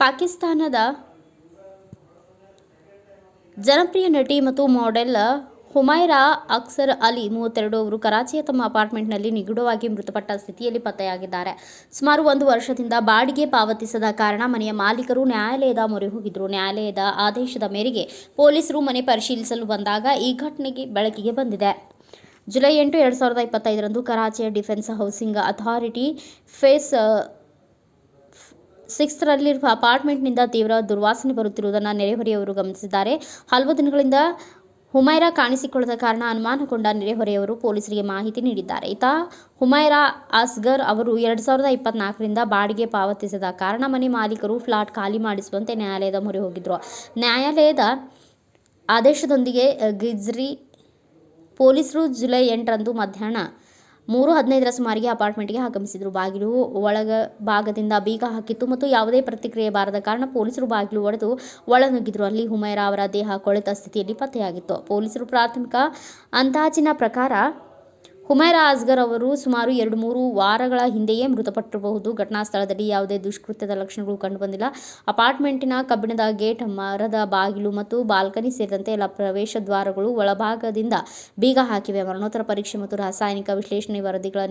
ಪಾಕಿಸ್ತಾನದ ಜನಪ್ರಿಯ ನಟಿ ಮತ್ತು ಮಾಡೆಲ್ ಹುಮೈರಾ ಅಕ್ಸರ್ ಅಲಿ ಮೂವತ್ತೆರಡು ಅವರು ಕರಾಚಿಯ ತಮ್ಮ ಅಪಾರ್ಟ್ಮೆಂಟ್ನಲ್ಲಿ ನಿಗೂಢವಾಗಿ ಮೃತಪಟ್ಟ ಸ್ಥಿತಿಯಲ್ಲಿ ಪತ್ತೆಯಾಗಿದ್ದಾರೆ. ಸುಮಾರು ಒಂದು ವರ್ಷದಿಂದ ಬಾಡಿಗೆ ಪಾವತಿಸದ ಕಾರಣ ಮನೆಯ ಮಾಲೀಕರು ನ್ಯಾಯಾಲಯದ ಮೊರೆ ಹೋಗಿದ್ದರು ನ್ಯಾಯಾಲಯದ ಆದೇಶದ ಮೇರೆಗೆ ಪೊಲೀಸರು ಮನೆ ಪರಿಶೀಲಿಸಲು ಬಂದಾಗ ಈ ಘಟನೆಗೆ ಬೆಳಕಿಗೆ ಬಂದಿದೆ. ಜುಲೈ ಎಂಟು, ಎರಡು ಸಾವಿರದ ಇಪ್ಪತ್ತೈದರಂದು ಕರಾಚಿಯ ಡಿಫೆನ್ಸ್ ಹೌಸಿಂಗ್ ಅಥಾರಿಟಿ ಫೇಸ್ ಸಿಕ್ಸ್ರಲ್ಲಿರುವ ಅಪಾರ್ಟ್ಮೆಂಟ್ನಿಂದ ತೀವ್ರ ದುರ್ವಾಸನೆ ಬರುತ್ತಿರುವುದನ್ನು ನೆರೆಹೊರೆಯವರು ಗಮನಿಸಿದ್ದಾರೆ. ಹಲವು ದಿನಗಳಿಂದ ಹುಮೈರಾ ಕಾಣಿಸಿಕೊಳ್ಳದ ಕಾರಣ ಅನುಮಾನಗೊಂಡ ನೆರೆಹೊರೆಯವರು ಪೊಲೀಸರಿಗೆ ಮಾಹಿತಿ ನೀಡಿದ್ದಾರೆ. ಈತ ಹುಮೈರಾ ಅಸ್ಗರ್ ಅವರು ಎರಡು ಸಾವಿರದ ಇಪ್ಪತ್ನಾಲ್ಕರಿಂದ ಬಾಡಿಗೆ ಪಾವತಿಸದ ಕಾರಣ ಮನೆ ಮಾಲೀಕರು ಫ್ಲಾಟ್ ಖಾಲಿ ಮಾಡಿಸುವಂತೆ ನ್ಯಾಯಾಲಯದ ಮೊರೆ ಹೋಗಿದ್ದರು ನ್ಯಾಯಾಲಯದ ಆದೇಶದೊಂದಿಗೆ ಗಿಜ್ರಿ ಪೊಲೀಸರು ಜುಲೈ ಎಂಟರಂದು ಮಧ್ಯಾಹ್ನ ಮೂರು ಹದಿನೈದರ ಸುಮಾರಿಗೆ ಅಪಾರ್ಟ್ಮೆಂಟ್ಗೆ ಆಗಮಿಸಿದರು. ಬಾಗಿಲು ಒಳಗ ಭಾಗದಿಂದ ಬೀಗ ಹಾಕಿತ್ತು ಮತ್ತು ಯಾವುದೇ ಪ್ರತಿಕ್ರಿಯೆ ಬಾರದ ಕಾರಣ ಪೊಲೀಸರು ಬಾಗಿಲು ಒಡೆದು ಒಳನುಗ್ಗಿದ್ರು. ಅಲ್ಲಿ ಹುಮೈರಾ ಅವರ ದೇಹ ಕೊಳೆತ ಸ್ಥಿತಿಯಲ್ಲಿ ಪತ್ತೆಯಾಗಿತ್ತು. ಪೊಲೀಸರು ಪ್ರಾಥಮಿಕ ಅಂದಾಜಿನ ಪ್ರಕಾರ ಹುಮೈರಾ ಅಸ್ಗರ್ ಅವರು ಸುಮಾರು ಎರಡು ಮೂರು ವಾರಗಳ ಹಿಂದೆಯೇ ಮೃತಪಟ್ಟಿರಬಹುದು. ಘಟನಾ ಸ್ಥಳದಲ್ಲಿ ಯಾವುದೇ ದುಷ್ಕೃತ್ಯದ ಲಕ್ಷಣಗಳು ಕಂಡುಬಂದಿಲ್ಲ. ಅಪಾರ್ಟ್ಮೆಂಟಿನ ಕಬ್ಬಿಣದ ಗೇಟ್, ಮರದ ಬಾಗಿಲು ಮತ್ತು ಬಾಲ್ಕನಿ ಸೇರಿದಂತೆ ಎಲ್ಲ ಪ್ರವೇಶ ದ್ವಾರಗಳು ಒಳಭಾಗದಿಂದ ಬೀಗ ಹಾಕಿವೆ. ಮರಣೋತ್ತರ ಪರೀಕ್ಷೆ ಮತ್ತು ರಾಸಾಯನಿಕ ವಿಶ್ಲೇಷಣೆ ವರದಿಗಳ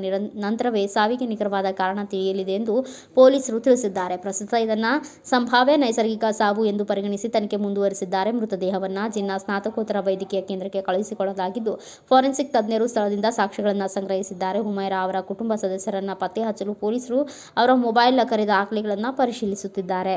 ನಂತರವೇ ಸಾವಿಗೆ ನಿಖರವಾದ ಕಾರಣ ತಿಳಿಯಲಿದೆ ಎಂದು ಪೊಲೀಸರು ತಿಳಿಸಿದ್ದಾರೆ. ಪ್ರಸ್ತುತ ಇದನ್ನು ಸಂಭಾವ್ಯ ನೈಸರ್ಗಿಕ ಸಾವು ಎಂದು ಪರಿಗಣಿಸಿ ತನಿಖೆ ಮುಂದುವರಿಸಿದ್ದಾರೆ. ಮೃತದೇಹವನ್ನು ಜಿಲ್ಲಾ ಸ್ನಾತಕೋತ್ತರ ವೈದ್ಯಕೀಯ ಕೇಂದ್ರಕ್ಕೆ ಕಳುಹಿಸಿಕೊಡಲಾಗಿದ್ದು ಫಾರೆನ್ಸಿಕ್ ತಜ್ಞರು ಸ್ಥಳದಿಂದ ಸಾಕ್ಷ್ಯಗಳನ್ನು ಸಂಗ್ರಹಿಸಿದ್ದಾರೆ. ಹುಮೈರಾ ಅವರ ಕುಟುಂಬ ಸದಸ್ಯರನ್ನ ಪತ್ತೆ ಹಚ್ಚಲು ಪೊಲೀಸರು ಅವರ ಮೊಬೈಲ್ ಕರೆ ದಾಖಲೆಗಳನ್ನು ಪರಿಶೀಲಿಸುತ್ತಿದ್ದಾರೆ.